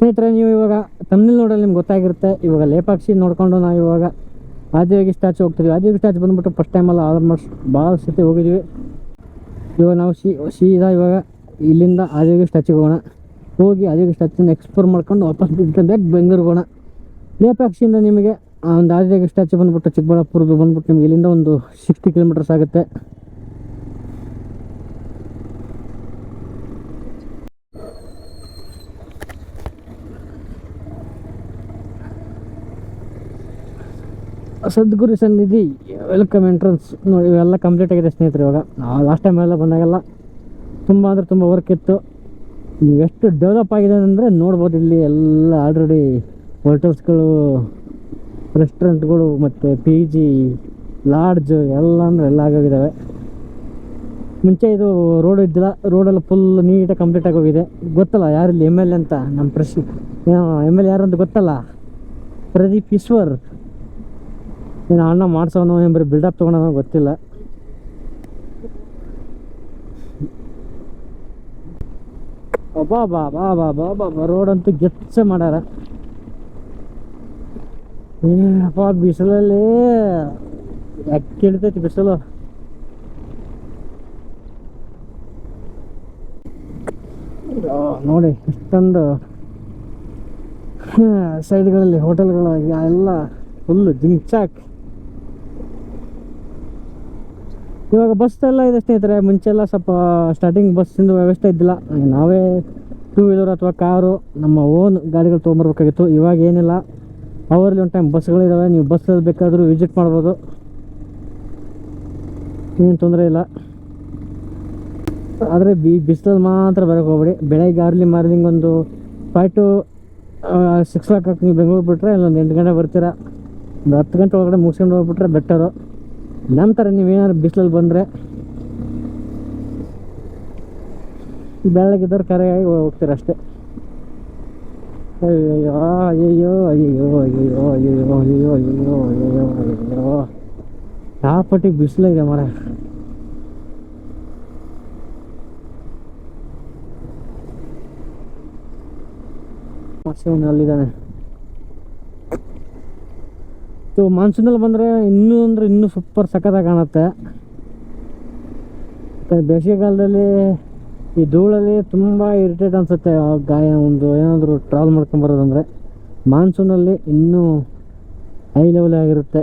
ಸ್ನೇಹಿತರೆ, ನೀವು ಇವಾಗ ತಮ್ಮಲ್ಲಿ ನೋಡಲು ನಿಮ್ಗೆ ಗೊತ್ತಾಗಿರುತ್ತೆ. ಇವಾಗ ಲೇಪಾಕ್ಷಿ ನೋಡಿಕೊಂಡು ನಾವು ಇವಾಗ ಆದಿಯೋಗಿ ಸ್ಟ್ಯಾಚು ಹೋಗ್ತಿದ್ವಿ. ಆದಿಯೋಗಿ ಸ್ಟ್ಯಾಚು ಬಂದುಬಿಟ್ಟು ಫಸ್ಟ್ ಟೈಮಲ್ಲಿ ಆಲ್ಮೋಸ್ಟ್ ಭಾಳ ಸತಿ ಹೋಗಿದ್ವಿ. ಇವಾಗ ನಾವು ಶೀ ಶೀದ ಇವಾಗ ಇಲ್ಲಿಂದ ಆದಿಯೋಗಿ ಸ್ಟ್ಯಾಚುಗೆ ಹೋಗೋಣ. ಹೋಗಿ ಆದಿಯೋಗಿ ಸ್ಟ್ಯಾಚುನ ಎಕ್ಸ್ಪ್ಲೋರ್ ಮಾಡ್ಕೊಂಡು ವಾಪಸ್ ಬಿಟ್ಕೊಂಡು ಬೆಂಗಳೂರಿಗೆ ಹೋಗೋಣ. ಲೇಪಾಕ್ಷಿಯಿಂದ ನಿಮಗೆ ಒಂದು ಆದಿಯೋಗಿ ಸ್ಟ್ಯಾಚು ಬಂದುಬಿಟ್ಟು ಚಿಕ್ಕಬಳ್ಳಾಪುರದ್ದು ಬಂದುಬಿಟ್ಟು ನಿಮ್ಗೆ ಇಲ್ಲಿಂದ ಒಂದು ಸಿಕ್ಸ್ಟಿ ಕಿಲೋಮೀಟರ್ಸ್ ಆಗುತ್ತೆ. ಸದ್ಗುರು ಸನ್ನಿಧಿ ವೆಲ್ಕಮ್ ಎಂಟ್ರೆನ್ಸ್ ನೋಡಿ, ಇವೆಲ್ಲ ಕಂಪ್ಲೀಟ್ ಆಗಿದೆ ಸ್ನೇಹಿತರು ಇವಾಗ. ನಾವು ಲಾಸ್ಟ್ ಟೈಮ್ ಎಲ್ಲ ಬಂದಾಗೆಲ್ಲ ತುಂಬ ಅಂದರೆ ತುಂಬ ವರ್ಕ್ ಇತ್ತು. ಎಷ್ಟು ಡೆವಲಪ್ ಆಗಿದೆ ಅಂದರೆ ನೋಡ್ಬೋದು ಇಲ್ಲಿ ಎಲ್ಲ ಆಲ್ರೆಡಿ ಹೋಟೆಲ್ಸ್ಗಳು ರೆಸ್ಟೋರೆಂಟ್ಗಳು ಮತ್ತು ಪಿ ಜಿ ಲಾಡ್ಜು ಎಲ್ಲ ಅಂದರೆ ಎಲ್ಲ ಆಗೋಗಿದ್ದಾವೆ ಮುಂಚೆ ಇದು ರೋಡ್ ಇದ್ದಿಲ್ಲ ರೋಡೆಲ್ಲ ಫುಲ್ ನೀಟಾಗಿ ಕಂಪ್ಲೀಟ್ ಆಗೋಗಿದೆ ಗೊತ್ತಲ್ಲ ಯಾರಿಲ್ಲಿ ಎಂ ಎಲ್ ಎ ಅಂತ ನಮ್ಮ ಪ್ರಶ್ನೆ ಎಂ ಎಲ್ ಎ ಯಾರು ಅಂತ ಗೊತ್ತಲ್ಲ? ಪ್ರದೀಪ್ ಈಶ್ವರ್. ಏನು ಅಣ್ಣ ಮಾಡಿಸೋನು ಏನು ಬಿಲ್ಡಪ್ ತೊಗೊಳೋನೋ ಗೊತ್ತಿಲ್ಲ. ಬಾ ಬಾ ಬಾ ಬಾ ರೋಡ್ ಅಂತೂ ಗೆಚ್ಚೆ ಮಾಡ್ಯಾರ. ಏನಪ್ಪ ಬಿಸಿಲಲ್ಲಿ ಅಕ್ಕಿ ಹಿಡಿತೈತಿ ಬಿಸಿಲು. ನೋಡಿ, ಇಷ್ಟೊಂದು ಸೈಡ್ಗಳಲ್ಲಿ ಹೋಟೆಲ್ಗಳು ಎಲ್ಲ ಫುಲ್ಲು ಜಿಂಚಾಕ್. ಇವಾಗ ಬಸ್ ಎಲ್ಲ ಇದೆ ಸ್ನೇಹಿತರೆ. ಮುಂಚೆಲ್ಲ ಸ್ವಲ್ಪ ಸ್ಟಾರ್ಟಿಂಗ್ ಬಸ್ಸಿಂದ ವ್ಯವಸ್ಥೆ ಇದ್ದಿಲ್ಲ. ನಾವೇ ಟೂ ವೀಲರ್ ಅಥವಾ ಕಾರು ನಮ್ಮ ಓನ್ ಗಾಡಿಗಳು ತೊಗೊಂಬರ್ಬೇಕಾಗಿತ್ತು. ಇವಾಗ ಏನಿಲ್ಲ. ಅವರಲ್ಲಿ ಒಂದು ಟೈಮ್ ಬಸ್ಗಳಿದ್ದಾವೆ ನೀವು ಬಸ್ ಬೇಕಾದರೂ ವಿಸಿಟ್ ಮಾಡ್ಬೋದು. ಏನು ತೊಂದರೆ ಇಲ್ಲ. ಆದರೆ ಬಿ, ಬಿಸಿಲಲ್ಲಿ ಮಾತ್ರ ಬರೋಕ್ಕೆ ಹೋಗ್ಬೇಡಿ. ಬೆಳಗ್ಗೆ ಅರ್ಲಿ ಮಾರ್ನಿಂಗ್ ಒಂದು five to six o'clock ನೀವು ಬೆಂಗಳೂರು ಬಿಟ್ಟರೆ ಇಲ್ಲೊಂದು ಎಂಟು ಗಂಟೆ ಬರ್ತೀರಾ. ಒಂದು ಹತ್ತು ಗಂಟೆ ಒಳಗಡೆ ಮುಗಿಸ್ಕೊಂಡು ಹೋಗ್ಬಿಟ್ರೆ ಬೆಟರು ಥರ ನೀವೇನಾದ್ರು ಬಿಸಿಲಲ್ಲಿ ಬಂದರೆ ಬೆಳಗ್ಗೆ ಕರೆಯಾಗಿ ಹೋಗ್ತೀರ ಅಷ್ಟೇ. ಅಯ್ಯೋ ಅಯ್ಯೋ ಅಯ್ಯೋ ಅಯ್ಯೋ ಅಯ್ಯೋ ಅಯ್ಯೋ ಅಯ್ಯೋ ಅಯ್ಯೋ ಅಯ್ಯೋ ಯಾವ ಪಟ್ಟಿಗೆ ಬಿಸಿಲಿದೆ ಮರ ಶಿವನ್ ಅಲ್ಲಿದ್ದಾನೆ. ಸೊ ಮಾನ್ಸೂನಲ್ಲಿ ಬಂದರೆ ಇನ್ನೂ ಅಂದರೆ ಇನ್ನೂ ಸೂಪರ್ ಸಖತ್ತಾಗಿ ಕಾಣುತ್ತೆ. ಬೇಸಿಗೆಗಾಲದಲ್ಲಿ ಈ ಧೂಳಲ್ಲಿ ತುಂಬ ಇರಿಟೇಟ್ ಅನಿಸುತ್ತೆ. ಗಾಯ ಒಂದು ಏನಾದರೂ ಟ್ರಾವೆಲ್ ಮಾಡ್ಕೊಂಬರೋದಂದರೆ ಮಾನ್ಸೂನಲ್ಲಿ ಇನ್ನೂ ಹೈ ಲೆವೆಲ್ ಆಗಿರುತ್ತೆ.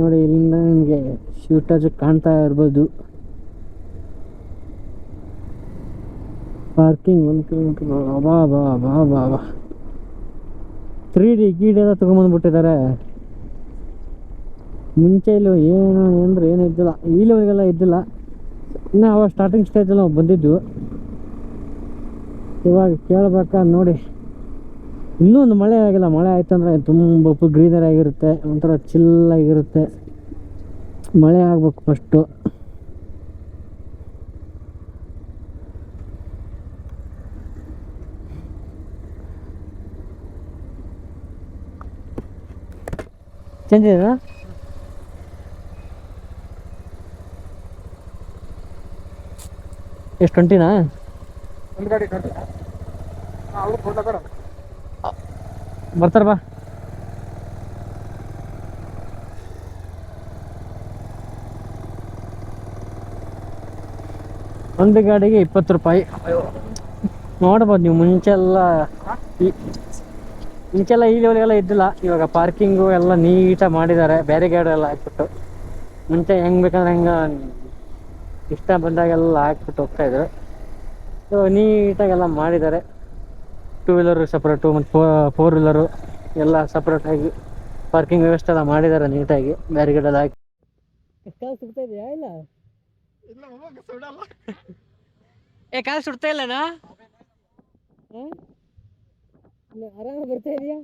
ನೋಡಿ, ಇಲ್ಲಿಂದ ನಿಮಗೆ ಶಿವಟಾಜ್ ಕಾಣ್ತಾ ಇರ್ಬೋದು. ಪಾರ್ಕಿಂಗ್ ಒಂದು ಕಿಲೋಮೀಟ್ರ್ ಬಾ ಬಾ ಬಾ ಬಾ ಬಾ. ತ್ರೀ ಡಿ ಗೀಡ್ ಎಲ್ಲ ತೊಗೊಂಬಂದ್ಬಿಟ್ಟಿದ್ದಾರೆ ಮುಂಚೆ ಇಲ್ಲಿ ಏನು ಅಂದ್ರೆ ಏನೂ ಇದ್ದಿಲ್ಲ. ಇಲ್ಲಿವರೆಗೆಲ್ಲ ಇದ್ದಿಲ್ಲ. ಇನ್ನು ಅವಾಗ ಸ್ಟಾರ್ಟಿಂಗ್ ಸ್ಟೇಜಲ್ಲಿ ನಾವು ಬಂದಿದ್ದು ಇವಾಗ ಕೇಳ್ಬೇಕಾ ನೋಡಿ. ಇನ್ನೂ ಒಂದು ಮಳೆ ಆಗಿಲ್ಲ. ಮಳೆ ಆಯ್ತು ಅಂದರೆ ತುಂಬ ಗ್ರೀನರಿ ಆಗಿರುತ್ತೆ. ಒಂಥರ ಚಿಲ್ಲಾಗಿರುತ್ತೆ ಮಳೆ ಆಗ್ಬೇಕು ಫಸ್ಟು ಚೇಂಜ್ ಇದೆಯಾ ಎಷ್ಟು ಟ್ವೆಂಟಿನಾ ಬರ್ತಾರ ಬಾ ಒಂದು ಗಾಡಿಗೆ ಇಪ್ಪತ್ತು ರೂಪಾಯಿ. ನೋಡ್ಬೋದು ನೀವು ಮುಂಚೆಲ್ಲ ಈ- ಮುಂಚೆಲ್ಲ ಈ ಲೆವೆಲ್ಗೆಲ್ಲ ಇದ್ದಿಲ್ಲ. ಇವಾಗ ಪಾರ್ಕಿಂಗು ಎಲ್ಲ ನೀಟಾಗಿ ಮಾಡಿದ್ದಾರೆ. ಬೇರೆ ಗಾಡಿ ಎಲ್ಲ ಹಾಕ್ಬಿಟ್ಟು. ಮುಂಚೆ ಹೆಂಗ್ ಬೇಕಂದ್ರೆ ಹೆಂಗ ಇಷ್ಟ ಬಂದಾಗೆಲ್ಲ ಹಾಕ್ಬಿಟ್ಟು ಹೋಗ್ತಾ ಇದ್ರು. ಸೊ ನೀಟಾಗೆಲ್ಲ ಮಾಡಿದ್ದಾರೆ. ಟೂ ವೀಲರು ಸಪ್ರೇಟು ಮತ್ತು ಫೋರ್ ವೀಲರು ಎಲ್ಲ ಸಪ್ರೇಟಾಗಿ ಪಾರ್ಕಿಂಗ್ ವ್ಯವಸ್ಥೆ ಎಲ್ಲ ಮಾಡಿದ್ದಾರೆ ನೀಟಾಗಿ. ಬ್ಯಾರಿಗೇಡ್ ಎಲ್ಲ ಹಾಕಿ ಕಾಲು ಸುಡ್ತಾ ಇದೆಯಾ ಇಲ್ಲ? ಇಲ್ಲ ಹೋಗ ಸುಡಲ್ಲ ಏ ಕಾಲು ಸುಡ್ತಾ ಇಲ್ಲನಾ? ಆರಾಮ ಬರ್ತಾ ಇದೆಯಾ?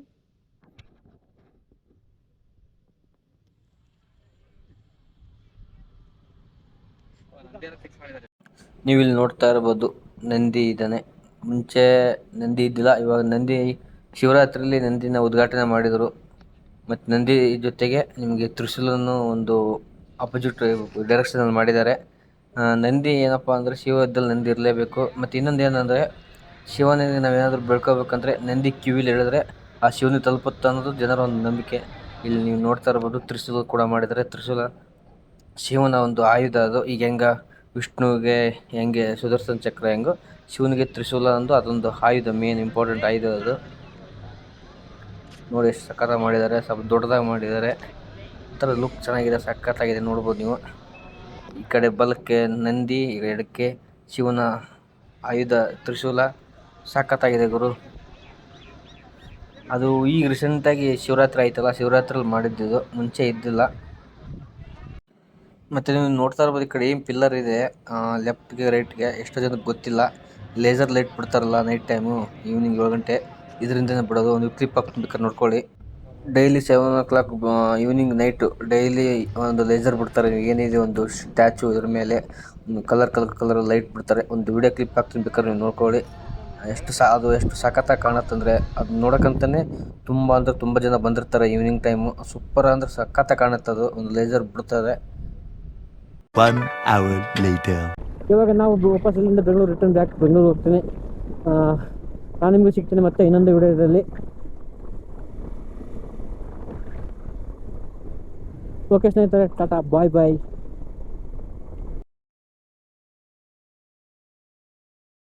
ನೀವು ಇಲ್ಲಿ ನೋಡ್ತಾ ಇರ್ಬೋದು, ನಂದಿ ಇದ್ದಾನೆ ಮುಂಚೆ ನಂದಿ ಇದ್ದಿಲ್ಲ, ಇವಾಗ ನಂದಿ ಶಿವರಾತ್ರಿಯಲ್ಲಿ ನಂದಿನ ಉದ್ಘಾಟನೆ ಮಾಡಿದರು. ಮತ್ತು ನಂದಿ ಜೊತೆಗೆ ನಿಮಗೆ ತ್ರಿಶೂಲನ್ನು ಒಂದು ಅಪೋಸಿಟ್ ಡೈರೆಕ್ಷನಲ್ಲಿ ಮಾಡಿದ್ದಾರೆ. ನಂದಿ ಏನಪ್ಪ ಅಂದರೆ ಶಿವದಲ್ಲಿ ನಂದಿ ಇರಲೇಬೇಕು. ಮತ್ತು ಇನ್ನೊಂದು ಏನಂದರೆ ಶಿವನಿಗೆ ನಾವೇನಾದರೂ ಬೆಳ್ಕೋಬೇಕಂದ್ರೆ ನಂದಿ ಕಿವಿಲಿ ಹೇಳಿದ್ರೆ ಆ ಶಿವನಿಗೆ ತಲುಪುತ್ತೆ ಅನ್ನೋದು ಜನರ ಒಂದು ನಂಬಿಕೆ. ಇಲ್ಲಿ ನೀವು ನೋಡ್ತಾ ಇರ್ಬೋದು, ತ್ರಿಶೂಲ ಕೂಡ ಮಾಡಿದ್ದಾರೆ. ತ್ರಿಶೂಲ ಶಿವನ ಒಂದು ಆಯುಧ ಅದು. ಈಗ ಹೆಂಗೆ? ವಿಷ್ಣುವಿಗೆ ಹೆಂಗೆ ಸುದರ್ಶನ ಚಕ್ರ ಹೆಂಗೋ, ಶಿವನಿಗೆ ತ್ರಿಶೂಲ ಅಂದು ಅದೊಂದು ಆಯುಧ ಮೇನ್ ಇಂಪಾರ್ಟೆಂಟ್ ಆಯುಧ ಅದು. ನೋಡಿ ಎಷ್ಟು ಮಾಡಿದ್ದಾರೆ, ಸ್ವಲ್ಪ ದೊಡ್ಡದಾಗಿ ಮಾಡಿದ್ದಾರೆ. ಒಂಥರ ಲುಕ್ ಚೆನ್ನಾಗಿದೆ, ಸಖತ್ತಾಗಿದೆ ನೋಡ್ಬೋದು ನೀವು. ಈ ಕಡೆ ಬಲಕ್ಕೆ ನಂದಿ, ಈ ಎಡಕ್ಕೆ ಶಿವನ ಆಯುಧ, ತ್ರಿಶೂಲ. ಸಖತ್ತಾಗಿದೆ ಗುರು. ಅದು ಈಗ ರೀಸೆಂಟಾಗಿ ಶಿವರಾತ್ರಿ ಆಯ್ತಲ್ಲ, ಶಿವರಾತ್ರಿಲಿ ಮಾಡಿದ್ದಿದ್ದು ಮುಂಚೆ ಇದ್ದಿಲ್ಲ. ಮತ್ತು ನೀವು ನೋಡ್ತಾ ಇರ್ಬೋದು ಈ ಕಡೆ ಏನು ಪಿಲ್ಲರ್ ಇದೆ. ಲೆಫ್ಟ್ಗೆ ರೈಟ್ಗೆ ಎಷ್ಟೋ ಜನಕ್ಕೆ ಗೊತ್ತಿಲ್ಲ. ಲೇಸರ್ ಲೈಟ್ ಬಿಡ್ತಾರಲ್ಲ ನೈಟ್ ಟೈಮು ಈವ್ನಿಂಗ್ ಏಳು ಗಂಟೆ. ಇದರಿಂದನೇ ಬಿಡೋದು. ಒಂದು ಕ್ಲಿಪ್ ಹಾಕ್ಬೇಕಾದ್ರೆ ನೋಡ್ಕೊಳ್ಳಿ. Daily seven o'clock evening night daily ಒಂದು ಲೇಸರ್ ಬಿಡ್ತಾರೆ. ಏನಿದೆ ಒಂದು ಸ್ಟ್ಯಾಚು ಇದ್ರ ಮೇಲೆ. ಕಲರ್ ಕಲರ್ ಕಲರ್ ಲೈಟ್ ಬಿಡ್ತಾರೆ. ಒಂದು ವಿಡಿಯೋ ಕ್ಲಿಪ್ ಹಾಕ್ತೀನಿ ಬೇಕಾದ್ರೆ ನೀವು ನೋಡ್ಕೊಳ್ಳಿ. ಎಷ್ಟು ಸಾ ಅದು ಎಷ್ಟು ಸಖತ್ತಾಗಿ ಕಾಣತ್ತಂದರೆ ಅದು ನೋಡೋಕ್ಕಂತಲೇ ತುಂಬ ಅಂದರೆ ತುಂಬ ಜನ ಬಂದಿರ್ತಾರೆ ಈವ್ನಿಂಗ್ ಟೈಮು ಸೂಪರ್ ಅಂದರೆ ಸಖತ್ತಾಗಿ ಕಾಣುತ್ತೆ ಅದು. ಒಂದು ಲೇಸರ್ ಬಿಡ್ತದೆ One hour later. ಇವಾಗ ನಾವು ವಾಪಸ್ ಇಲ್ಲಿಂದ ಬೆಂಗಳೂರು ರಿಟರ್ನ್ ಬ್ಯಾಕ್ ಬೆಂಗಳೂರು ಹೋಗ್ತೀನಿ. ಆ, ನಾನು ನಿಮಗೆ ಸಿಗ್ತೀನಿ ಮತ್ತೆ ಇನ್ನೊಂದು ವಿಡಿಯೋದಲ್ಲಿ. ಓಕೆ ಸ್ನೇಹಿತರೆ ಟಾಟಾ ಬಾಯ್ ಬಾಯ್